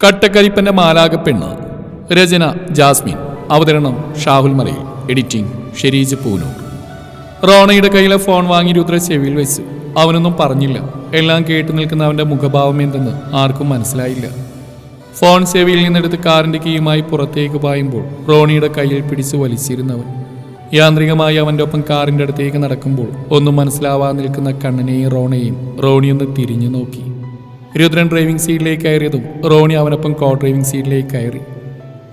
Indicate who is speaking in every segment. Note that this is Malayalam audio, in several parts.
Speaker 1: കട്ടക്കരിപ്പന്റെ മാലാകപ്പെണ്ണ് രചന ജാസ്മിൻ. അവതരണം ഷാഹുൽ മലയിൽ. എഡിറ്റിംഗ് ഷെരീജ് പൂനൂർ റോണയുടെ കയ്യിലെ ഫോൺ വാങ്ങി രുദ്ര ചെവിയിൽ വെച്ച് അവനൊന്നും പറഞ്ഞില്ല. എല്ലാം കേട്ടു നിൽക്കുന്ന അവന്റെ മുഖഭാവം എന്തെന്ന് ആർക്കും മനസ്സിലായില്ല. ഫോൺ ചെവിയിൽ നിന്നെടുത്ത് കാറിന്റെ കീയുമായി പുറത്തേക്ക് പായുമ്പോൾ റോണിയുടെ കയ്യിൽ പിടിച്ച് വലിച്ചിരുന്നവൻ. യാന്ത്രികമായി അവന്റെ ഒപ്പം കാറിന്റെ അടുത്തേക്ക് നടക്കുമ്പോൾ ഒന്നും മനസ്സിലാവാതെ നിൽക്കുന്ന കണ്ണനെയും റോണയെയും റോണിയൊന്ന് തിരിഞ്ഞു നോക്കി. രുദ്രൻ ഡ്രൈവിംഗ് സീറ്റിലേക്ക് കയറിയതും റോണി അവനൊപ്പം കോ ഡ്രൈവിംഗ് സീറ്റിലേക്ക് കയറി.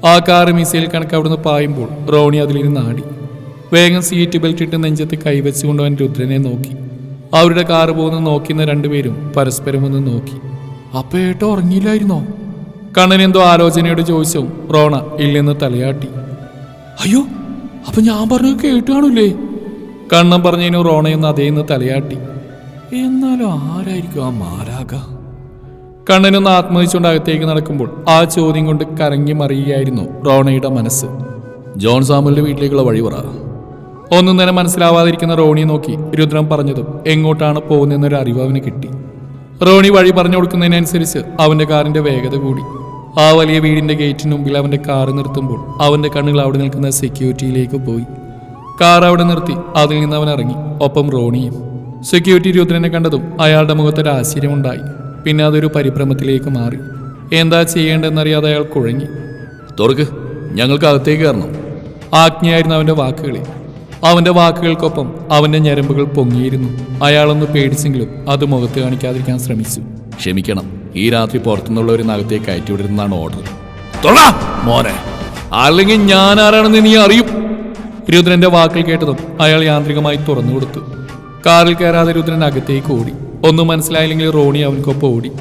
Speaker 1: ആ കാറ് മിസൈൽ കണക്ക് അവിടുന്ന് പായുമ്പോൾ റോണി അതിലിരുന്ന് ആടി വേഗം സീറ്റ് ബെൽറ്റ് ഇട്ട് നെഞ്ചത്ത് കൈവച്ചുകൊണ്ട് അവൻ രുദ്രനെ നോക്കി. അവരുടെ കാറ് പോകുന്ന നോക്കുന്ന രണ്ടുപേരും പരസ്പരം ഒന്ന് നോക്കി. അപ്പൊ ഏട്ടോ ഉറങ്ങിയില്ലായിരുന്നോ? കണ്ണൻ എന്തോ ആലോചനയോട് ചോദിച്ചു റോണ ഇല്ലെന്ന് തലയാട്ടി. അയ്യോ അപ്പൊ ഞാൻ പറഞ്ഞത് കേട്ടു കണ്ണൻ പറഞ്ഞതിന് റോണയൊന്ന് അതേന്ന് തലയാട്ടി. എന്നാലും ആരായിരിക്കും ആ മാരാക? കണ്ണനൊന്ന് ആത്മഹിച്ചുകൊണ്ട് അകത്തേക്ക് നടക്കുമ്പോൾ ആ ചോദ്യം കൊണ്ട് കരങ്ങി മറിയുകയായിരുന്നു റോണയുടെ മനസ്സ്. ജോൺ സാമുലിന്റെ വീട്ടിലേക്കുള്ള വഴി പറ. ഒന്നും തന്നെ മനസ്സിലാവാതിരിക്കുന്ന റോണിയെ നോക്കി രുദ്രൻ പറഞ്ഞതും എങ്ങോട്ടാണ് പോകുന്നതെന്നൊരു അറിവ് അവന് കിട്ടി. റോണി വഴി പറഞ്ഞു കൊടുക്കുന്നതിനനുസരിച്ച് അവന്റെ കാറിന്റെ വേഗത കൂടി. ആ വലിയ വീടിന്റെ ഗേറ്റിന് മുമ്പിൽ അവന്റെ കാർ നിർത്തുമ്പോൾ അവന്റെ കണ്ണുകൾ അവിടെ നിൽക്കുന്ന സെക്യൂരിറ്റിയിലേക്ക് പോയി. കാർ അവിടെ നിർത്തി അതിൽ നിന്ന് അവൻ ഇറങ്ങി. ഒപ്പം റോണിയും. സെക്യൂരിറ്റി രുദ്രനെ കണ്ടതും അയാളുടെ മുഖത്തൊരു ആശ്ചര്യമുണ്ടായി. പിന്നെ അതൊരു പരിഭ്രമത്തിലേക്ക് മാറി. എന്താ ചെയ്യേണ്ടതെന്നറിയാതെ അയാൾ കുഴങ്ങി. തുറക്ക്. ഞങ്ങൾക്ക് അകത്തേക്ക് കയറണം. ആജ്ഞയായിരുന്നു അവന്റെ വാക്കുകളിൽ അവന്റെ വാക്കുകൾക്കൊപ്പം അവന്റെ ഞരമ്പുകൾ പൊങ്ങിയിരുന്നു. അയാളൊന്ന് പേടിച്ചെങ്കിലും അത് മുഖത്ത് കാണിക്കാതിരിക്കാൻ ശ്രമിച്ചു. ക്ഷമിക്കണം. ഈ രാത്രി പുറത്തുനിന്നുള്ള ഒരു കയറ്റി വിടുന്നതാണ് ഓർഡർ തൊടാ മോനെ. അല്ലെങ്കിൽ ഞാൻ ആരാണെന്ന് നീ അറിയും. രുദ്രന്റെ വാക്കുകൾ കേട്ടതും അയാൾ യാന്ത്രികമായി തുറന്നു കൊടുത്തു കാറിൽ കയറാതെ രുദ്രൻ അകത്തേക്ക് ഓടി. ഒന്നും മനസ്സിലായില്ലെങ്കിൽ റോണി അവനക്കൊപ്പം ഓടി.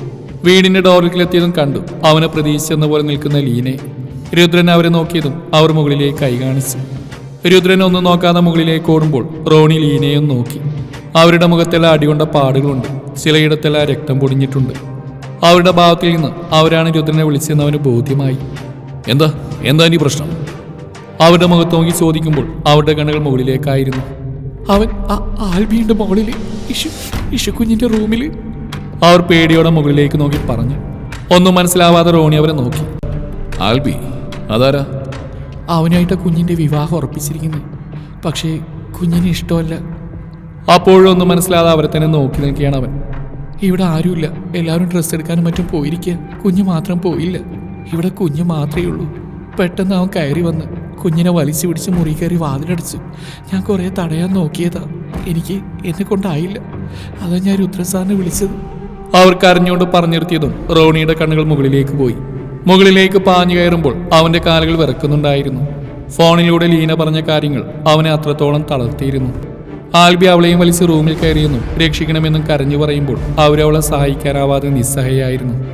Speaker 1: വീടിന്റെ ഡോറിലെത്തിയതും കണ്ടു. അവനെ പ്രതീക്ഷിച്ചെന്ന പോലെ നിൽക്കുന്ന ലീനെ. രുദ്രൻ അവരെ നോക്കിയതും അവർ മുകളിലേക്ക് കൈ കാണിച്ചു. രുദ്രൻ ഒന്നും നോക്കാതെ മുകളിലേക്ക് ഓടുമ്പോൾ റോണി ലീനയും നോക്കി. അവരുടെ മുഖത്തെല്ലാം അടികൊണ്ട പാടുകളുണ്ട്. ചിലയിടത്തെല്ലാം രക്തം പൊടിഞ്ഞിട്ടുണ്ട്. അവരുടെ ഭാഗത്തിൽ നിന്ന് അവരാണ് രുദ്രനെ വിളിച്ചെന്ന് അവന് ബോധ്യമായി. എന്താ? എന്താ നീ പ്രശ്നം? അവരുടെ മുഖത്ത് നോക്കി ചോദിക്കുമ്പോൾ അവരുടെ കണ്ണുകൾ മുകളിലേക്കായിരുന്നു. അവൻ ആൽബിയുടെ മുകളിൽ ഇഷു ഇഷു കുഞ്ഞിന്റെ റൂമിൽ അവർ പേടിയോടെ മുകളിലേക്ക് നോക്കി പറഞ്ഞു. ഒന്നും മനസ്സിലാവാതെ റോണി അവരെ നോക്കി. ആൽബി അതാരാ? അവനായിട്ട് കുഞ്ഞിന്റെ വിവാഹം ഉറപ്പിച്ചിരിക്കുന്നു. പക്ഷേ കുഞ്ഞിന് ഇഷ്ടമല്ല. അപ്പോഴൊന്നും മനസ്സിലാതെ അവരെ തന്നെ നോക്കി നിൽക്കുകയാണ് അവൻ. ഇവിടെ ആരുമില്ല. എല്ലാവരും ഡ്രസ്സ് എടുക്കാനും മറ്റും പോയിരിക്കുക കുഞ്ഞ് മാത്രം പോയില്ല. ഇവിടെ കുഞ്ഞ് മാത്രമേ ഉള്ളൂ. പെട്ടെന്ന് അവൻ കയറി വന്ന് കുഞ്ഞിനെ വലിച്ചു പിടിച്ച് മുറി കയറി വാതിലടച്ചു ഞാൻ കുറേ തടയാൻ നോക്കിയതാ. എനിക്ക് എന്നെ കൊണ്ടായില്ല. അതാ ഞാൻ രുദ്രസാറിനെ വിളിച്ചത്. അവർ കരഞ്ഞുകൊണ്ട് പറഞ്ഞു നിർത്തിയതും റോണിയുടെ കണ്ണുകൾ മുകളിലേക്ക് പോയി. മുകളിലേക്ക് പാഞ്ഞു കയറുമ്പോൾ അവന്റെ കാലുകൾ വിറക്കുന്നുണ്ടായിരുന്നു. ഫോണിലൂടെ ലീന പറഞ്ഞ കാര്യങ്ങൾ അവനെ അത്രത്തോളം തളർത്തിയിരുന്നു. ആൽബി അവളെയും വലിച്ച് റൂമിൽ കയറിയെന്നും രക്ഷിക്കണമെന്നും കരഞ്ഞു പറയുമ്പോൾ അവരവളെ സഹായിക്കാനാവാതെ നിസ്സഹായായിരുന്നു.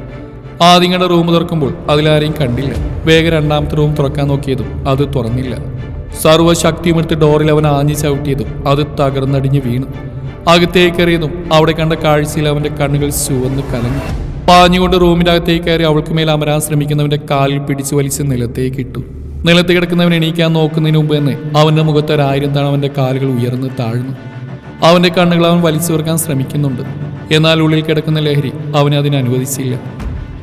Speaker 1: ആദ്യങ്ങളുടെ റൂം തുറക്കുമ്പോൾ അതിലാരെയും കണ്ടില്ല. വേഗം രണ്ടാമത്തെ റൂം തുറക്കാൻ നോക്കിയതും അത് തുറന്നില്ല. സർവശക്തിയുമെടുത്ത് ഡോറിൽ അവൻ ആഞ്ഞു ചവിട്ടിയതും അത് തകർന്നടിഞ്ഞ് വീണു. അകത്തേക്കെറിയതും അവിടെ കണ്ട കാഴ്ചയിൽ അവന്റെ കണ്ണുകൾ ചുവന്ന് കലങ്ങി. പാഞ്ഞുകൊണ്ട് റൂമിന്റെ അകത്തേക്ക് കയറി അവൾക്ക് മേൽ അമരാൻ ശ്രമിക്കുന്നവന്റെ കാലിൽ പിടിച്ചു വലിച്ച് നിലത്തേക്ക് ഇട്ടു. നിലത്ത് കിടക്കുന്നവൻ എണീക്കാൻ നോക്കുന്നതിന് മുമ്പ് തന്നെ അവന്റെ മുഖത്ത് ഒരായിരം തവണ അവന്റെ കാലുകൾ ഉയർന്ന് താഴ്ന്നു. അവന്റെ കണ്ണുകൾ അവൻ വലിച്ചു ശ്രമിക്കുന്നുണ്ട്. എന്നാൽ ഉള്ളിൽ കിടക്കുന്ന ലഹരി അവനെ അതിന് അനുവദിച്ചില്ല.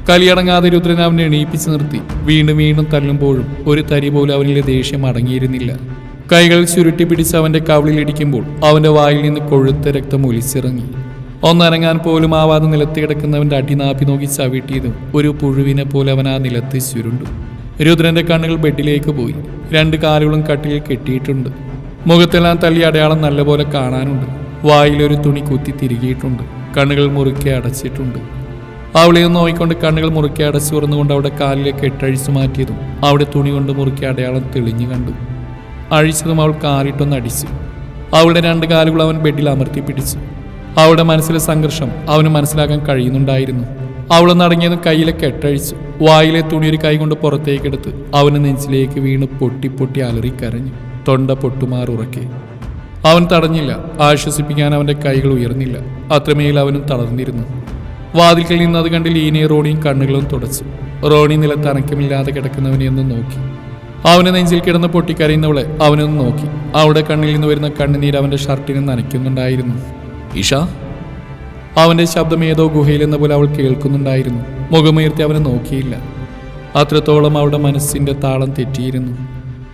Speaker 1: കലിയടങ്ങാതെ രുദ്രൻ അവനെ എണീപ്പിച്ചു നിർത്തി. വീണ്ടും വീണ്ടും തല്ലുമ്പോഴും ഒരു തരി പോലും അവനിലെ ദേഷ്യം അടങ്ങിയിരുന്നില്ല. കൈകൾ ചുരുട്ടി പിടിച്ച് അവന്റെ കവിളിൽ ഇടിക്കുമ്പോൾ അവന്റെ വായിൽ നിന്ന് കൊഴുത്ത രക്തം ഒലിച്ചിറങ്ങി. ഒന്നനങ്ങാൻ പോലും ആവാതെ നിലത്ത് കിടക്കുന്നവന്റെ അടിനാപ്പി നോക്കി ചവിട്ടിയതും ഒരു പുഴുവിനെ പോലെ അവൻ ആ നിലത്ത് ചുരുണ്ടു. രുദ്രന്റെ കണ്ണുകൾ ബെഡിലേക്ക് പോയി. രണ്ട് കാലുകളും കട്ടിലിൽ കെട്ടിയിട്ടുണ്ട്. മുഖത്തെല്ലാം തല്ലി അടയാളം നല്ലപോലെ കാണാനുണ്ട്. വായിലൊരു തുണി കുത്തി തിരികിയിട്ടുണ്ട്. കണ്ണുകൾ മുറുക്കെ അടച്ചിട്ടുണ്ട്. അവളെ ഒന്ന് നോക്കിക്കൊണ്ട് കണ്ണുകൾ മുറുക്കി അടച്ചു തുറന്നുകൊണ്ട് അവിടെ കാലിലെ കെട്ടഴിച്ചു മാറ്റിയതും അവിടെ തുണി കൊണ്ട് മുറുക്കി അടയാളം തെളിഞ്ഞു കണ്ടു. അഴിച്ചതും അവൾ കാറിട്ടൊന്ന് അടിച്ചു. അവളുടെ രണ്ട് കാലുകൾ അവൻ ബെഡിൽ അമർത്തി പിടിച്ചു. അവളുടെ മനസ്സിലെ സംഘർഷം അവന് മനസ്സിലാക്കാൻ കഴിയുന്നുണ്ടായിരുന്നു. അവൾ നടങ്ങിയതും കയ്യിലെ കെട്ടഴിച്ചു വായിലെ തുണി ഒരു കൈ കൊണ്ട് പുറത്തേക്കെടുത്ത് അവന് നെഞ്ചിലേക്ക് വീണ് പൊട്ടി പൊട്ടി അലറിക്കരഞ്ഞു തൊണ്ട പൊട്ടുമാറുറക്കെ അവൻ തടഞ്ഞില്ല. ആശ്വസിപ്പിക്കാൻ അവന്റെ കൈകൾ ഉയർന്നില്ല. അത്രമേൽ അവനും തളർന്നിരുന്നു. വാതിൽക്കൽ നിന്ന് അത് കണ്ട് ലീനയും റോണിയും കണ്ണുകളും തുടച്ചു. റോണി നിലത്ത് അനക്കമില്ലാതെ കിടക്കുന്നവനെ നോക്കി. അവന് നെഞ്ചിൽ കിടന്ന് പൊട്ടിക്കരയുന്നവളെ അവനൊന്ന് നോക്കി. അവളുടെ കണ്ണിൽ നിന്ന് വരുന്ന കണ്ണുനീര് അവന്റെ ഷർട്ടിനെ നനയ്ക്കുന്നുണ്ടായിരുന്നു. ഇഷ? അവന്റെ ശബ്ദം ഏതോ ഗുഹയിൽ എന്ന പോലെ അവൾ കേൾക്കുന്നുണ്ടായിരുന്നു. മുഖമുയർത്തി അവനെ നോക്കിയില്ല. അത്രത്തോളം അവളുടെ മനസ്സിന്റെ താളം തെറ്റിയിരുന്നു.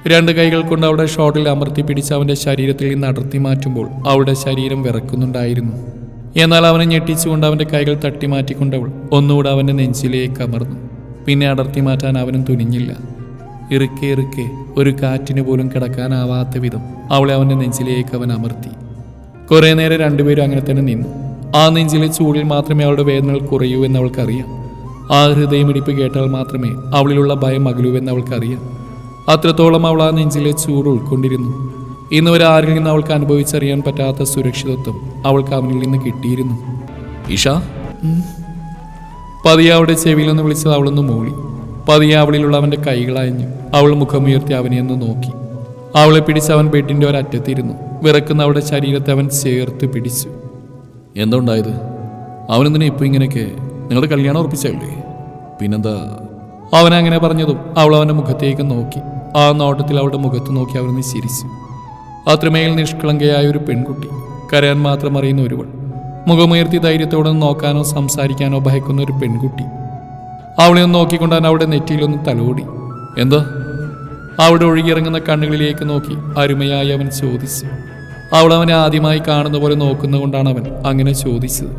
Speaker 1: രണ്ട് കൈകൾ കൊണ്ട് അവളുടെ ഷോട്ടിൽ അമർത്തി പിടിച്ച് അവന്റെ ശരീരത്തിൽ നിന്ന് അടർത്തി മാറ്റുമ്പോൾ അവളുടെ ശരീരം വിറക്കുന്നുണ്ടായിരുന്നു. എന്നാൽ അവനെ ഞെട്ടിച്ചുകൊണ്ട് അവന്റെ കൈകൾ തട്ടി മാറ്റിക്കൊണ്ടവൾ ഒന്നുകൂടെ അവന്റെ നെഞ്ചിലേക്ക് അമർന്നു. പിന്നെ അടർത്തി മാറ്റാൻ അവനും തുനിഞ്ഞില്ല. ഇറുക്കെ ഇറുക്കെ ഒരു കാറ്റിന് പോലും കിടക്കാനാവാത്ത വിധം അവളെ അവന്റെ നെഞ്ചിലേക്ക് അവൻ അമർത്തി. കുറേ നേരം രണ്ടുപേരും അങ്ങനെ തന്നെ നിന്നു. ആ നെഞ്ചിലെ ചൂടിൽ മാത്രമേ അവളുടെ വേദനകൾ കുറയൂ എന്ന് അവൾക്കറിയാം. ആ ഹൃദയമിടിപ്പ് കേട്ടാൽ മാത്രമേ അവളിലുള്ള ഭയം അകലൂ എന്ന് അവൾക്കറിയാം. അത്രത്തോളം അവൾ ആ നെഞ്ചിലെ ചൂട് ഉൾക്കൊണ്ടിരുന്നു. ഇന്ന് വരെ ആരിൽ നിന്ന് അവൾക്ക് അനുഭവിച്ചറിയാൻ പറ്റാത്ത സുരക്ഷിതത്വം അവൾക്ക് അവനിൽ നിന്ന് കിട്ടിയിരുന്നു. ഇഷ. പതിയെ അവളുടെ ചെവിയിൽ നിന്ന് വിളിച്ചത് അവളൊന്ന് മൂളി. പതിയെ അവളിലുള്ള അവന്റെ കൈകളയഞ്ഞു അവൾ മുഖമുയർത്തി അവനെ ഒന്ന് നോക്കി. അവളെ പിടിച്ച് അവൻ ബെഡിന്റെ ഒരറ്റത്തിരുന്നു. വിറക്കുന്ന അവളുടെ ശരീരത്തെ അവൻ ചേർത്ത് പിടിച്ചു. എന്തുണ്ടായത്? അവനെന്തിനാ ഇപ്പൊ ഇങ്ങനെയൊക്കെ? നിങ്ങളുടെ കല്യാണം ഉറപ്പിച്ചല്ലേ പിന്നെന്താ? അവൻ അങ്ങനെ പറഞ്ഞതും അവൾ അവന്റെ മുഖത്തേക്ക് നോക്കി. ആ നോട്ടത്തിൽ അവളുടെ മുഖത്ത് നോക്കി അവനൊന്ന് ചിരിച്ചു അത്രമേൽ നിഷ്കളങ്കയായ ഒരു പെൺകുട്ടി കരയാൻ മാത്രം അറിയുന്ന ഒരുവൾ. മുഖമുയർത്തി ധൈര്യത്തോടെ നോക്കാനോ സംസാരിക്കാനോ ഭയക്കുന്ന ഒരു പെൺകുട്ടി. അവളെ ഒന്ന് നോക്കിക്കൊണ്ട് അവൻ അവിടെ നെറ്റിയിലൊന്ന് തലോടി. എന്താ? അവിടെ ഒഴുകിയിറങ്ങുന്ന കണ്ണുകളിലേക്ക് നോക്കി അരുമയായി അവൻ ചോദിച്ചു. അവൾ അവനെ ആദ്യമായി കാണുന്ന പോലെ നോക്കുന്നതുകൊണ്ടാണ് അവൻ അങ്ങനെ ചോദിച്ചത്.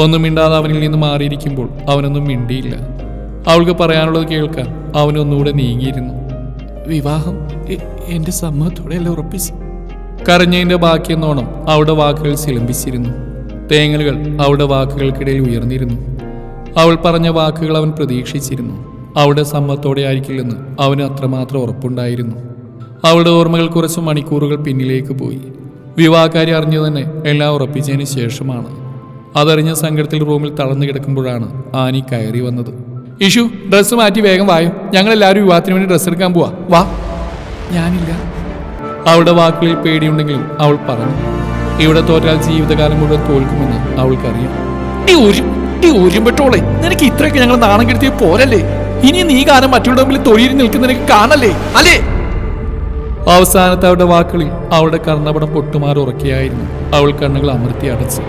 Speaker 1: ഒന്നും മിണ്ടാതെ അവനിൽ നിന്ന് മാറിയിരിക്കുമ്പോൾ അവനൊന്നും മിണ്ടിയില്ല. അവൾക്ക് പറയാനുള്ളത് കേൾക്കാൻ അവനൊന്നുകൂടെ നീങ്ങിയിരുന്നു. വിവാഹം എന്റെ എന്റെ സമ്മതത്തോടെയല്ല ഉറപ്പിച്ചു കരഞ്ഞതിന്റെ ബാക്കിയെന്നോണം അവളുടെ വാക്കുകൾ ശിലംബിച്ചിരുന്നു തേങ്ങലുകൾ അവളുടെ വാക്കുകൾക്കിടയിൽ ഉയർന്നിരുന്നു. അവൾ പറഞ്ഞ വാക്കുകൾ അവൻ പ്രതീക്ഷിച്ചിരുന്നു. അവളുടെ സമ്മത്തോടെ ആയിരിക്കില്ലെന്ന് അവന് അത്രമാത്രം ഉറപ്പുണ്ടായിരുന്നു. അവളുടെ ഓർമ്മകൾ കുറച്ച് മണിക്കൂറുകൾ പിന്നിലേക്ക് പോയി. വിവാഹക്കാരി അറിഞ്ഞു തന്നെ എല്ലാം ഉറപ്പിച്ചതിന് ശേഷമാണ്. അതറിഞ്ഞ സങ്കടത്തിൽ റൂമിൽ തളർന്നു കിടക്കുമ്പോഴാണ് ആനി കയറി വന്നത്. ഇഷു ഡ്രസ്സ് മാറ്റി വേഗം വായോ. ഞങ്ങൾ എല്ലാവരും വിവാഹത്തിന് വേണ്ടി ഡ്രസ്സ് എടുക്കാൻ പോവാ. വാ. ഞാനില്ല. അവളുടെ വാക്കുകളിൽ പേടിയുണ്ടെങ്കിലും അവൾ പറഞ്ഞു ഇവിടെ തോറ്റാൽ ജീവിതകാലം മുഴുവൻ തോൽക്കുമെന്ന് അവൾക്കറിയാം. ഒരുമ്പെട്ടോളെ. നിനക്ക് ഇത്രയൊക്കെ ഞങ്ങൾ നാണം കെടുത്തിയ പോരല്ലേ? ഇനി നീ കാലം മറ്റുള്ള മുമ്പിൽ തൊഴിൽ നിൽക്കുന്നതിനൊക്കെ കാണല്ലേ? അല്ലേ? അവസാനത്തെ അവളുടെ വാക്കുകളിൽ അവളുടെ കർണപടം പൊട്ടുമാറി ഉറക്കിയായിരുന്നു. അവൾ കണ്ണുകൾ അമർത്തി അടച്ചു.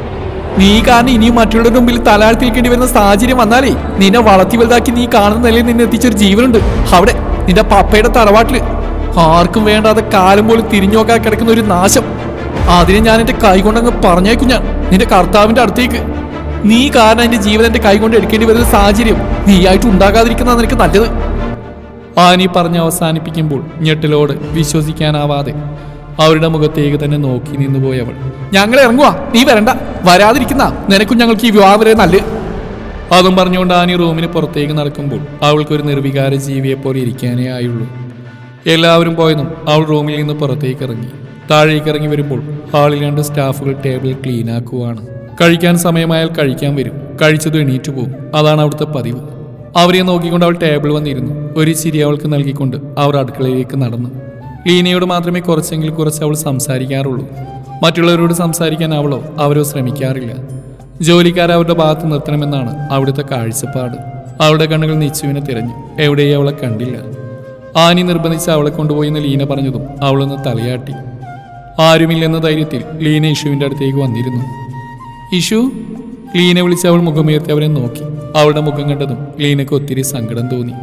Speaker 1: നീ കാരണം ഇനിയും മറ്റുള്ളവരുടെ മുമ്പിൽ തലാഴ്ത്തി നിൽക്കേണ്ടി വരുന്ന സാഹചര്യം വന്നാലേ നിന്നെ വളർത്തി വലുതാക്കി നീ കാണുന്ന നിലയിൽ നിന്നെ എത്തിച്ചൊരു ജീവനുണ്ട്. അവിടെ നിന്റെ പപ്പയുടെ തറവാട്ടിൽ ആർക്കും വേണ്ടാതെ കാലം പോലും തിരിഞ്ഞോക്കാൻ കിടക്കുന്ന ഒരു നാശം. അതിനെ ഞാൻ എന്റെ കൈ കൊണ്ടങ്ങ് പറഞ്ഞേക്കും ഞാൻ. നിന്റെ കർത്താവിന്റെ അടുത്തേക്ക്. നീ കാരണം എന്റെ ജീവൻ എന്റെ കൈ കൊണ്ട് എടുക്കേണ്ടി വരുന്ന സാഹചര്യം നീയായിട്ട് ഉണ്ടാകാതിരിക്കുന്ന നിനക്ക് നല്ലത്. ആനി പറഞ്ഞ് അവസാനിപ്പിക്കുമ്പോൾ ഞെട്ടലോട് വിശ്വസിക്കാനാവാതെ അവരുടെ മുഖത്തേക്ക് തന്നെ നോക്കി നിന്നുപോയി അവൾ ഞങ്ങൾ ഇറങ്ങുവാ. നീ വരണ്ട. വരാതിരിക്കുന്ന നിനക്കും ഞങ്ങൾക്ക് ഈ വിവാഹം വരെ നല്ല അതും പറഞ്ഞുകൊണ്ട് ആനി റൂമിന് പുറത്തേക്ക് നടക്കുമ്പോൾ അവൾക്കൊരു നിർവികാര ജീവിയെപ്പോലെ ഇരിക്കാനേ ആയുള്ളൂ. എല്ലാവരും പോയതും അവൾ റൂമിൽ നിന്ന് പുറത്തേക്ക് ഇറങ്ങി. താഴേക്ക് ഇറങ്ങി വരുമ്പോൾ ഹാളിൽ രണ്ട് സ്റ്റാഫുകൾ ടേബിൾ ക്ലീൻ ആക്കുവാണ്. കഴിക്കാൻ സമയമായാൽ കഴിക്കാൻ വരും. കഴിച്ചത് എണീറ്റു പോകും. അതാണ് അവിടുത്തെ പതിവ്. അവരെ നോക്കിക്കൊണ്ട് അവൾ ടേബിൾ വന്നിരുന്നു. ഒരു ചിരി അവൾക്ക് നൽകിക്കൊണ്ട് അവർ അടുക്കളയിലേക്ക് നടന്നു. ലീനയോട് മാത്രമേ കുറച്ചെങ്കിൽ കുറച്ച് അവൾ സംസാരിക്കാറുള്ളൂ. മറ്റുള്ളവരോട് സംസാരിക്കാൻ അവളോ അവരോ ശ്രമിക്കാറില്ല. ജോലിക്കാരെ അവരുടെ ഭാഗത്ത് നിർത്തണമെന്നാണ് അവിടുത്തെ കാഴ്ചപ്പാട്. അവളുടെ കണ്ണുകൾ നിച്ചുവിനെ തിരഞ്ഞു. എവിടെയും അവളെ കണ്ടില്ല. ആനി നിർബന്ധിച്ച് അവളെ കൊണ്ടുപോയി എന്ന് ലീന പറഞ്ഞതും അവളൊന്ന് തലയാട്ടി. ആരുമില്ലെന്ന ധൈര്യത്തിൽ ലീന ഇഷുവിന്റെ അടുത്തേക്ക് വന്നിരുന്നു. ഇഷു ലീന വിളിച്ച് അവൾ മുഖമുയർത്തി അവരെ നോക്കി. അവളുടെ മുഖം കണ്ടതും ലീനയ്ക്ക് ഒത്തിരി സങ്കടം തോന്നി.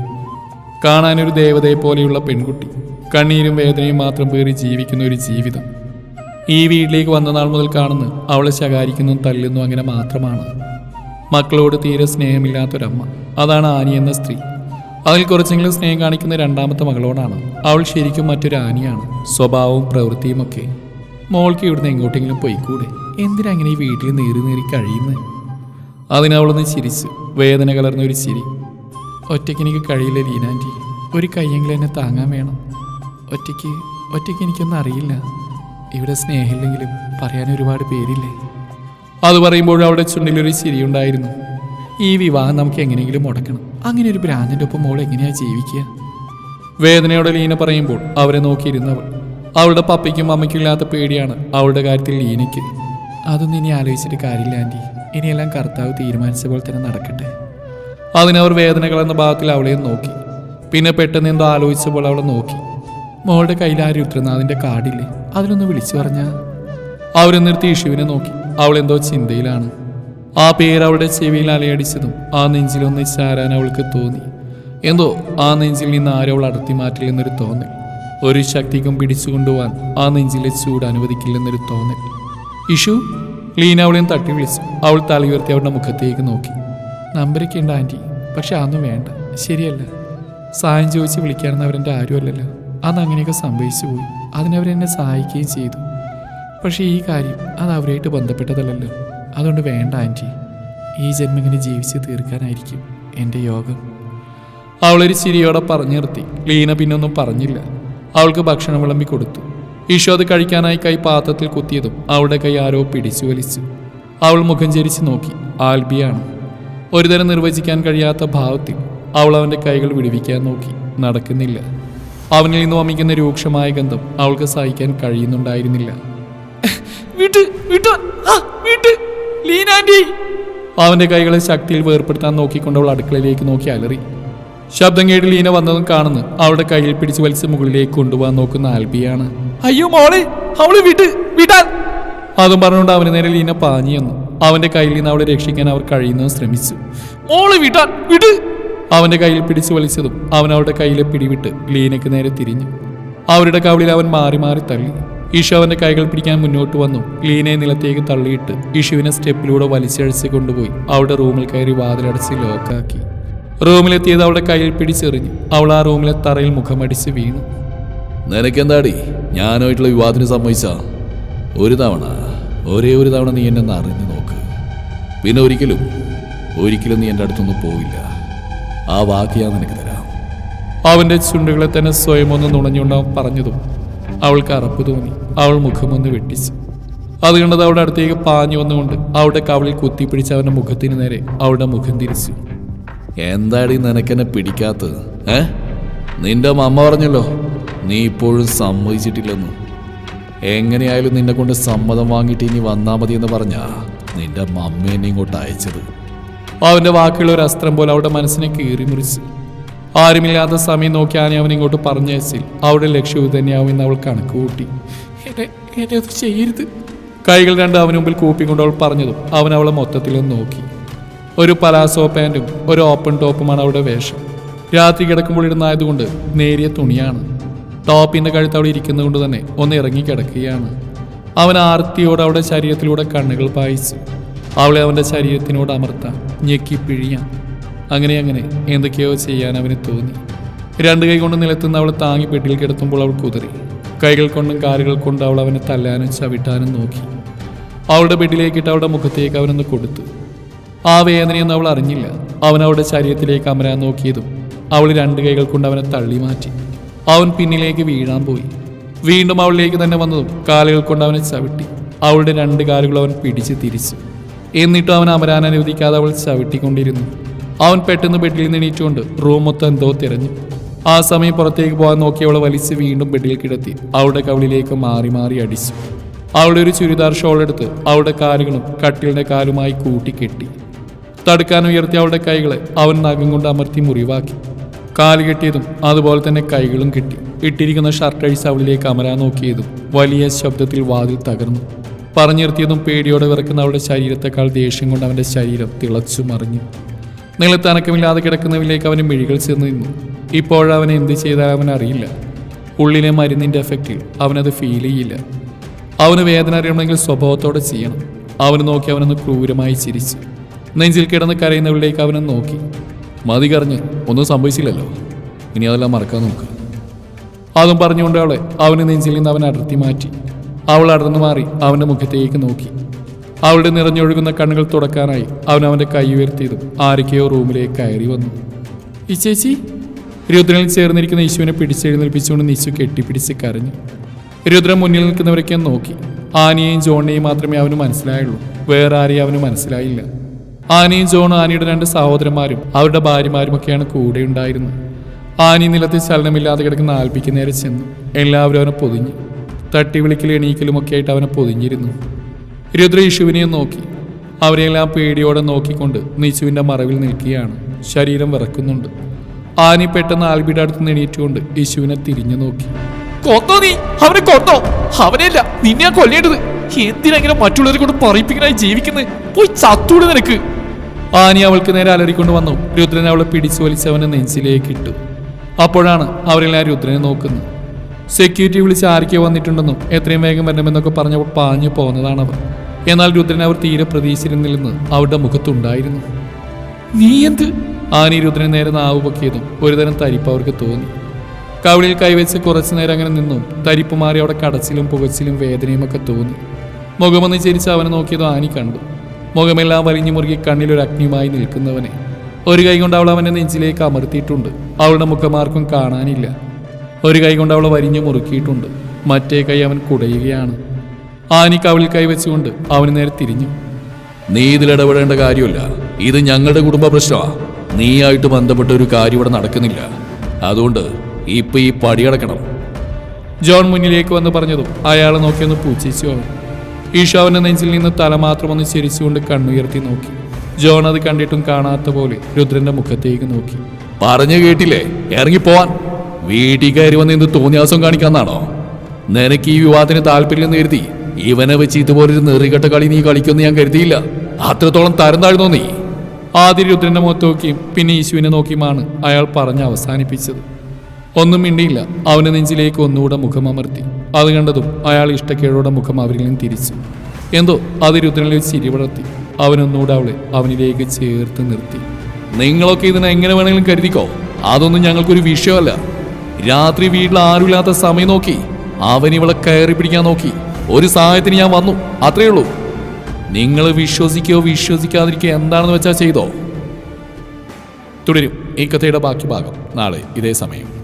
Speaker 1: കാണാനൊരു ദേവതയെ പോലെയുള്ള പെൺകുട്ടി കണ്ണീരും വേദനയും മാത്രം പേറി ജീവിക്കുന്ന ഒരു ജീവിതം. ഈ വീട്ടിലേക്ക് വന്ന നാൾ മുതൽ കാണുന്ന അവളെ ശകാരിക്കുന്നു തല്ലുന്നു അങ്ങനെ മാത്രമാണ്. മക്കളോട് തീരെ സ്നേഹമില്ലാത്തൊരമ്മ. അതാണ് ആനി എന്ന സ്ത്രീ. അതിൽ കുറച്ചെങ്കിലും സ്നേഹം കാണിക്കുന്ന രണ്ടാമത്തെ മകളോടാണ്. അവൾ ശരിക്കും മറ്റൊരു ആനിയാണ്. സ്വഭാവവും പ്രവൃത്തിയും ഒക്കെ. മോൾക്ക് ഇവിടുന്ന് എങ്ങോട്ടെങ്കിലും പോയിക്കൂടെ? എന്തിനാ അങ്ങനെ ഈ വീട്ടിൽ നേറി നേറി കഴിയുന്നത് അതിനവളൊന്ന് ചിരിച്ചു. വേദന കലർന്ന ഒരു ചിരി. ഒറ്റയ്ക്ക് എനിക്ക് കഴിയില്ല ലീനാന്റി. ഒരു കയ്യെങ്കിലും എന്നെ താങ്ങാൻ വേണം. ഒറ്റയ്ക്ക് ഒറ്റയ്ക്ക് എനിക്കൊന്നും അറിയില്ല. ഇവിടെ സ്നേഹമില്ലെങ്കിലും പറയാൻ ഒരുപാട് പേരില്ലേ? അത് പറയുമ്പോൾ അവളുടെ ചുണ്ടിലൊരു ചിരിയുണ്ടായിരുന്നു. ഈ വിവാഹം നമുക്ക് എങ്ങനെയെങ്കിലും മുടക്കണം. അങ്ങനെ ഒരു ഭ്രാന്തിന്റെ ഒപ്പം മോൾ എങ്ങനെയാ ജീവിക്കുക? വേദനയോടെ ലീന പറയുമ്പോൾ അവരെ നോക്കിയിരുന്നവൾ. അവളുടെ പപ്പയ്ക്കും അമ്മയ്ക്കും ഇല്ലാത്ത പേടിയാണ് അവളുടെ കാര്യത്തിൽ ലീനയ്ക്ക്. അതൊന്നും ഇനി ആലോചിച്ചിട്ട് കാര്യമില്ല ആന്റി. ഇനിയെല്ലാം കർത്താവ് തീരുമാനിച്ച പോലെ തന്നെ നടക്കട്ടെ. അതിനവർ വേദനകൾ എന്ന ഭാഗത്തിൽ അവളെയും നോക്കി. പിന്നെ പെട്ടെന്ന് എന്തോ ആലോചിച്ചപ്പോൾ അവളെ നോക്കി. മോളുടെ കയ്യിൽ ആ രുദ്രനാഥിന്റെ കാർഡില്ലേ? അതിലൊന്ന് വിളിച്ചു പറഞ്ഞാൽ അവരെ നിർത്തി ഇഷുവിനെ നോക്കി അവളെന്തോ ചിന്തയിലാണ്. ആ പേര് അവളുടെ ചെവിയിൽ അലയടിച്ചതും ആ നെഞ്ചിലൊന്ന് ചാരാൻ അവൾക്ക് തോന്നി. എന്തോ ആ നെഞ്ചിൽ നിന്ന് ആരും അവൾ അടർത്തി മാറ്റില്ലെന്നൊരു തോന്നൽ. ഒരു ശക്തിക്കും പിടിച്ചുകൊണ്ടുപോകാൻ ആ നെഞ്ചിലെ ചൂട് അനുവദിക്കില്ലെന്നൊരു തോന്നൽ. ഇഷു ലീന അവളെയും തട്ടി വിളിച്ചു. അവൾ തലയുയർത്തി അവളുടെ മുഖത്തേക്ക് നോക്കി. നമ്പരൊക്കെ ഉണ്ട് ആന്റി. പക്ഷെ അതൊന്നും വേണ്ട. ശരിയല്ല. സഹായം ചോദിച്ച് വിളിക്കാനെന്ന് അവരെന്റെ ആരുമല്ലല്ലോ അന്ന് അങ്ങനെയൊക്കെ സംഭവിച്ചു പോയി. അതിനവരെന്നെ സഹായിക്കുകയും ചെയ്തു. പക്ഷേ ഈ കാര്യം അത് അവരായിട്ട് ബന്ധപ്പെട്ടതല്ലല്ലോ. അതുകൊണ്ട് വേണ്ട ആന്റി. ഈ ജന്മം ഇങ്ങനെ ജീവിച്ച് തീർക്കാനായിരിക്കും എന്റെ യോഗം. അവളൊരു ചിരിയോടെ പറഞ്ഞു നിർത്തി. ലീന പിന്നൊന്നും പറഞ്ഞില്ല. അവൾക്ക് ഭക്ഷണം വിളമ്പി കൊടുത്തു. ഈശോ അത് കഴിക്കാനായി കൈ പാത്രത്തിൽ കുത്തിയതും അവളുടെ കൈ ആരോ പിടിച്ചു വലിച്ചു. അവൾ മുഖം ചരിച്ച് നോക്കി. ആൽബിയാണ്. ഒരുതരം നിർവചിക്കാൻ കഴിയാത്ത ഭാവത്തിൽ അവൾ അവന്റെ കൈകൾ വിടുവിക്കാൻ നോക്കി. നടക്കുന്നില്ല. അവനിൽ നിന്ന് വമിക്കുന്ന രൂക്ഷമായ ഗന്ധം അവൾക്ക് സഹിക്കാൻ കഴിയുന്നുണ്ടായിരുന്നില്ല. വിട്ട് വിട്ട് ലീനാന്റി അവന്റെ കൈകളെ ശക്തിയിൽ വേർപ്പെടുത്താൻ നോക്കിക്കൊണ്ട് അവൾ അടുക്കളയിലേക്ക് നോക്കി അലറി. ശബ്ദം കേട്ട് ലീന വന്നതും കാണുന്നു. അവളുടെ കയ്യിൽ പിടിച്ച് വലിച്ച് മുകളിലേക്ക് കൊണ്ടുപോകാൻ നോക്കുന്ന ആൽബിയാണ്. അയ്യോ മോളെ അവൾ വിട്ട് വിടാൻ. അതും പറഞ്ഞുകൊണ്ട് അവന് നേരെ ലീന പാഞ്ഞു വന്നു അവന്റെ കയ്യിൽ നിന്ന് അവളെ രക്ഷിക്കാൻ അവർ കഴിയുന്നതും ശ്രമിച്ചു. മോൾ വിടാൻ വിട്. അവന്റെ കയ്യിൽ പിടിച്ചു വലിച്ചതും അവൻ അവളുടെ കയ്യിലെ പിടിവിട്ട് ലീനയ്ക്ക് നേരെ തിരിഞ്ഞു. അവരുടെ കവളിൽ അവൻ മാറി മാറി തള്ളി. ഈശു അവന്റെ കൈകൾ പിടിക്കാൻ മുന്നോട്ട് വന്നു. ക്ലീനെ നിലത്തേക്ക് തള്ളിയിട്ട് ഇഷുവിനെ സ്റ്റെപ്പിലൂടെ വലിച്ചഴിച്ച് കൊണ്ടുപോയി. അവളുടെ റൂമിൽ കയറി വാതിലടച്ച് ലോക്കാക്കി. റൂമിലെത്തിയത് അവളുടെ കയ്യിൽ പിടിച്ചെറിഞ്ഞു. അവൾ ആ റൂമിലെ തറയിൽ മുഖമടിച്ച് വീണു.
Speaker 2: നിനക്കെന്താടി? ഞാനായിട്ടുള്ള വിവാദത്തിന് സമ്മതിച്ച? ഒരു തവണ ഒരേ ഒരു തവണ നീ എന്നെ അറിഞ്ഞു നോക്ക്. പിന്നെ ഒരിക്കലും ഒരിക്കലും നീ എന്റെ അടുത്തൊന്നും പോവില്ല. ആ വാക്ക് ഞാൻ നിനക്ക് തരാം.
Speaker 1: അവന്റെ ചുണ്ടുകളെ തന്നെ സ്വയം ഒന്ന് നുണഞ്ഞുകൊണ്ട് അവൻ പറഞ്ഞതും അവൾക്ക് അറപ്പ് തോന്നി. അവൾ മുഖമൊന്ന് വെട്ടിച്ചു. അത് കണ്ടത് അവളുടെ അടുത്തേക്ക് പാഞ്ഞു വന്നുകൊണ്ട് അവളുടെ കവളിൽ കുത്തിപ്പിടിച്ച് അവന്റെ മുഖത്തിന് നേരെ അവളുടെ മുഖം തിരിച്ചു.
Speaker 2: എന്താടി നിനക്കെന്നെ പിടിക്കാത്തത്? ഏ? നിന്റെ അമ്മ പറഞ്ഞല്ലോ നീ ഇപ്പോഴും സമ്മതിച്ചിട്ടില്ലെന്ന്. എങ്ങനെയായാലും നിന്നെ കൊണ്ട് സമ്മതം വാങ്ങിയിട്ട് ഇനി വന്നാ മതി എന്ന് പറഞ്ഞാ നിന്റെ മമ്മ എന്നെ ഇങ്ങോട്ട് അയച്ചത്.
Speaker 1: അവന്റെ വാക്കുകൾ ഒരു അസ്ത്രം പോലെ അവളുടെ മനസ്സിനെ കീറി മുറിച്ചു. ആരുമില്ലാത്ത സമയം നോക്കി ആനെ അവൻ ഇങ്ങോട്ട് പറഞ്ഞയച്ചിൽ. അവളുടെ ലക്ഷ്യവും തന്നെയാവും എന്ന് അവൾ കണക്ക് കൂട്ടി. ചെയ്യരുത്. കൈകൾ രണ്ട് അവന് മുമ്പിൽ കൂപ്പിക്കൊണ്ട് അവൾ പറഞ്ഞതും അവൻ അവളെ മൊത്തത്തിലും നോക്കി. ഒരു പലാസോ പാന്റും ഒരു ഓപ്പൺ ടോപ്പുമാണ് അവളുടെ വേഷം. രാത്രി കിടക്കുമ്പോൾ ഇടുന്നതായതുകൊണ്ട് നേരിയ തുണിയാണ്. ടോപ്പിന്റെ കഴുത്ത് അവിടെ ഇരിക്കുന്നത് കൊണ്ട് തന്നെ ഒന്ന് ഇറങ്ങി കിടക്കുകയാണ്. അവൻ ആർത്തിയോടെ അവളുടെ ശരീരത്തിലൂടെ കണ്ണുകൾ പായിച്ചു. അവളെ അവന്റെ ശരീരത്തിനോട് അമർത്താൻ ഞെക്കി പിഴിയാൻ. അങ്ങനെ അങ്ങനെ എന്തൊക്കെയോ ചെയ്യാൻ അവന് തോന്നി. രണ്ട് കൈ കൊണ്ട് നിലത്തുനിന്ന് അവൾ താങ്ങി പെട്ടിൽ കിടത്തുമ്പോൾ അവൾ കുതിറി. കൈകൾ കൊണ്ടും കാലുകൾ കൊണ്ടും അവൾ അവനെ തല്ലാനും ചവിട്ടാനും നോക്കി. അവളുടെ ബെഡിലേക്കിട്ട് അവളുടെ മുഖത്തേക്ക് അവനൊന്ന് കൊടുത്തു. ആ വേദനയൊന്നും അവൾ അറിഞ്ഞില്ല. അവൻ അവളുടെ ശരീരത്തിലേക്ക് അമരാൻ നോക്കിയതും അവൾ രണ്ട് കൈകൾ കൊണ്ട് അവനെ തള്ളി മാറ്റി. അവൻ പിന്നിലേക്ക് വീഴാൻ പോയി. വീണ്ടും അവളിലേക്ക് തന്നെ വന്നതും കാലുകൾ കൊണ്ട് അവനെ ചവിട്ടി. അവളുടെ രണ്ട് കാലുകൾ അവൻ പിടിച്ച് തിരിച്ചു. എന്നിട്ടും അവൻ അമരാൻ അനുവദിക്കാതെ അവൾ ചവിട്ടിക്കൊണ്ടിരുന്നു. അവൻ പെട്ടെന്ന് ബെഡിൽ നിന്ന് എണീറ്റുകൊണ്ട് റൂം മൊത്തം എന്തോ തിരഞ്ഞു. ആ സമയം പുറത്തേക്ക് പോകാൻ നോക്കി അവളെ വലിച്ച് വീണ്ടും ബെഡിൽ കിടത്തി അവളുടെ കവിളിലേക്ക് മാറി മാറി അടിച്ചു. അവളുടെ ഒരു ചുരിദാർ ഷോൾ എടുത്ത് അവളുടെ കാലുകളും കട്ടിലിന്റെ കാലുമായി കൂട്ടിക്കെട്ടി തടുക്കാൻ ഉയർത്തിയ അവളുടെ കൈകളെ അവൻ നഖം കൊണ്ട് അമർത്തി മുറിവാക്കി. കാൽ കെട്ടിയതും അതുപോലെ തന്നെ കൈകളും കെട്ടി. ഇട്ടിരിക്കുന്ന ഷർട്ട് അഴിച്ച് അവളിലേക്ക് അമരാൻ നോക്കിയതും വലിയ ശബ്ദത്തിൽ വാതിൽ തകർന്നു. പറഞ്ഞിർത്തിയതും പേടിയോടെ വിറക്കുന്ന അവളുടെ ശരീരത്തെക്കാൾ ദേഷ്യം കൊണ്ട് അവന്റെ ശരീരം തിളച്ചു മറിഞ്ഞു നിലത്ത് അനക്കമില്ലാതെ കിടക്കുന്നവരിലേക്ക് അവന് മിഴികൾ ചേർന്ന് നിന്നു. ഇപ്പോഴവൻ എന്ത് ചെയ്താൽ അവൻ അറിയില്ല. ഉള്ളിലെ മരുന്നിന്റെ എഫക്റ്റിൽ അവനത് ഫീൽ ചെയ്യില്ല. അവന് വേദന അറിയണമെങ്കിൽ സ്വഭാവത്തോടെ ചെയ്യണം. അവന് നോക്കി അവനൊന്ന് ക്രൂരമായി ചിരിച്ചു. നെഞ്ചിൽ കിടന്ന് കരയുന്നവരിലേക്ക് അവനെ നോക്കി.
Speaker 2: മതി കറിഞ്ഞ് ഒന്നും സംഭവിച്ചില്ലല്ലോ. ഇനി അതെല്ലാം മറക്കാൻ നോക്ക്.
Speaker 1: അതും പറഞ്ഞുകൊണ്ട് അവളെ അവന് നെഞ്ചിൽ നിന്ന് അവൻ അടർത്തി മാറ്റി. അവൾ അടർന്നു മാറി അവന്റെ മുഖത്തേക്ക് നോക്കി. അവളുടെ നിറഞ്ഞൊഴുകുന്ന കണ്ണുകൾ തുടക്കാനായി അവൻ അവന്റെ കൈ ഉയർത്തിയതും ആരൊക്കെയോ റൂമിലേക്ക് കയറി വന്നു. ഈ രുദ്രനിൽ ചേർന്നിരിക്കുന്ന യേശുവിനെ പിടിച്ചെഴുന്നേൽപ്പിച്ചുകൊണ്ട് നിശു കെട്ടിപ്പിടിച്ച് കരഞ്ഞു. രുദ്രൻ മുന്നിൽ നിൽക്കുന്നവരൊക്കെ നോക്കി. ആനയെയും ജോണിനെയും മാത്രമേ അവന് മനസ്സിലായുള്ളൂ. വേറെ ആരെയും അവന് മനസ്സിലായില്ല. ആനയും ജോൺ ആനയുടെ രണ്ട് സഹോദരന്മാരും അവരുടെ ഭാര്യമാരും ഒക്കെയാണ് കൂടെ ഉണ്ടായിരുന്നത്. ആനി നിലത്ത് ചലനമില്ലാതെ കിടക്കുന്ന ആൽപ്പിക്ക് നേരെ ചെന്നു. എല്ലാവരും അവനെ പൊതിഞ്ഞു. തട്ടി വിളിക്കലും എണീക്കലും ഒക്കെ ആയിട്ട് അവനെ പൊതിഞ്ഞിരുന്നു. രുദ്ര യേശുവിനെയും നോക്കി. അവരെല്ലാം പേടിയോടെ നോക്കിക്കൊണ്ട് നീശുവിന്റെ മറവിൽ നിൽക്കുകയാണ്. ശരീരം വിറക്കുന്നുണ്ട്. ആനി പെട്ടെന്ന് ആൽബിയുടെ അടുത്ത് നിന്ന് എണീറ്റുകൊണ്ട് യേശുവിനെ തിരിഞ്ഞു നോക്കി.
Speaker 3: കൊത്തോ നീ? അവനെ കൊത്തോ അവനെയല്ല നിന്നെ കൊല്ലേണ്ടത്. എന്തിനെങ്കിലും മറ്റുള്ളവരെ കൊണ്ട് പറയിപ്പിക്കാനായി ജീവിക്കുന്നത് പോയി ചത്തൂട് നിനക്ക്.
Speaker 1: ആനി അവൾക്ക് നേരെ അലറിക്കൊണ്ട് വന്നു. രുദ്രൻ അവളെ പിടിച്ചു വലിച്ച് അവനെ നെഞ്ചിലേക്ക് ഇട്ടു. അപ്പോഴാണ് അവരെല്ലാം രുദ്രനെ നോക്കുന്നത്. സെക്യൂരിറ്റി വിളിച്ച് ആരൊക്കെ വന്നിട്ടുണ്ടെന്നും എത്രയും വേഗം വരണമെന്നൊക്കെ പറഞ്ഞപ്പോൾ പാഞ്ഞു പോകുന്നതാണ് അവർ എന്നാൽ രുദ്രൻ അവർ തീരെ പ്രതീക്ഷിച്ചിരുന്നില്ലെന്ന് അവരുടെ മുഖത്തുണ്ടായിരുന്നു. നീ എന്ത്? ആനി രുദ്രനെ നേരെ നാവ് പൊക്കിയതും ഒരുതരം തരിപ്പ് അവർക്ക് തോന്നി. കവിളിൽ കൈവച്ച് കുറച്ചു നേരം അങ്ങനെ നിന്നും തരിപ്പ് മാറി അവിടെ കടച്ചിലും പുകച്ചിലും വേദനയും ഒക്കെ തോന്നി. മുഖമൊന്ന് ചിരിച്ച് അവനെ നോക്കിയതും ആനി കണ്ടു. മുഖമെല്ലാം വലിഞ്ഞു മുറുകി കണ്ണിലൊരു അഗ്നിയുമായി നിൽക്കുന്നവനെ. ഒരു കൈ കൊണ്ട് അവൾ അവനെ നെഞ്ചിലേക്ക് അമർത്തിയിട്ടുണ്ട്. അവളുടെ മുഖമാർക്കും കാണാനില്ല. ഒരു കൈ കൊണ്ട് അവളെ വരിഞ്ഞു മുറുക്കിയിട്ടുണ്ട്. മറ്റേ കൈ അവൻ കുടയുകയാണ്. ആനി കവിളിൽ കൈവച്ചുകൊണ്ട് അവന് നേരെ തിരിഞ്ഞു.
Speaker 2: നീ ഇതിൽ ഇടപെടേണ്ട കാര്യമില്ല. ഇത് ഞങ്ങളുടെ കുടുംബ പ്രശ്നമാ. നീയായിട്ട് ബന്ധപ്പെട്ട ഒരു കാര്യം ഇവിടെ നടക്കുന്നില്ല. അതുകൊണ്ട് ഇപ്പൊ ഈ പടിയടക്കണം
Speaker 1: ജോൺ മുന്നിലേക്ക് വന്ന് പറഞ്ഞതും അയാളെ നോക്കിയൊന്ന് പൂച്ചിച്ചു അവൻ. ഈശോ അവന്റെ നെഞ്ചിൽ നിന്ന് തല മാത്രം ഒന്ന് ചിരിച്ചുകൊണ്ട് കണ്ണുയർത്തി നോക്കി. ജോൺ അത് കണ്ടിട്ടും കാണാത്ത പോലെ രുദ്രന്റെ മുഖത്തേക്ക് നോക്കി.
Speaker 2: പറഞ്ഞു കേട്ടില്ലേ? ഇറങ്ങിപ്പോവാൻ. വീട്ടിൽ കയറി വന്ന് എന്ത് തോന്നിയാസം കാണിക്കാന്നാണോ? നിനക്ക് ഈ വിവാഹത്തിന് താല്പര്യം കരുതി ഇവനെ വെച്ച് ഇതുപോലൊരു നെറികെട്ട കളി നീ കളിക്കുമെന്ന് ഞാൻ കരുതിയില്ല. അത്രത്തോളം തരം താഴ്ന്നോ നീ?
Speaker 1: ആദ്യം രുദ്രന്റെ മുഖത്ത് നോക്കിയും പിന്നെ ഈശുവിനെ നോക്കിയുമാണ് അയാൾ പറഞ്ഞ് അവസാനിപ്പിച്ചത്. ഒന്നും മിണ്ടിയില്ല. അവന് നെഞ്ചിലേക്ക് ഒന്നുകൂടെ മുഖമമർത്തി അത് കണ്ടതും അയാൾ ഇഷ്ടക്കേടോടെ മുഖം അവരിൽ നിന്ന് തിരിച്ചു. എന്തോ അത് രുദ്രനിൽ ചിരി വളർത്തി. അവനൊന്നുകൂടെ അവളെ അവനിലേക്ക് ചേർത്ത് നിർത്തി.
Speaker 2: നിങ്ങളൊക്കെ ഇതിനെ എങ്ങനെ വേണമെങ്കിലും കരുതിക്കോ? അതൊന്നും ഞങ്ങൾക്കൊരു വിഷയമല്ല. രാത്രി വീട്ടിൽ ആരുമില്ലാത്ത സമയം നോക്കി. അവൻ ഇവളെ കയറി പിടിക്കാൻ നോക്കി. ഒരു സഹായത്തിന് ഞാൻ വന്നു. അത്രയേ ഉള്ളൂ. നിങ്ങൾ വിശ്വസിക്കോ വിശ്വസിക്കാതിരിക്കോ എന്താണെന്ന് വെച്ചാൽ ചെയ്തോ?
Speaker 1: തുടരും. ഈ കഥയുടെ ബാക്കി ഭാഗം നാളെ ഇതേ സമയം.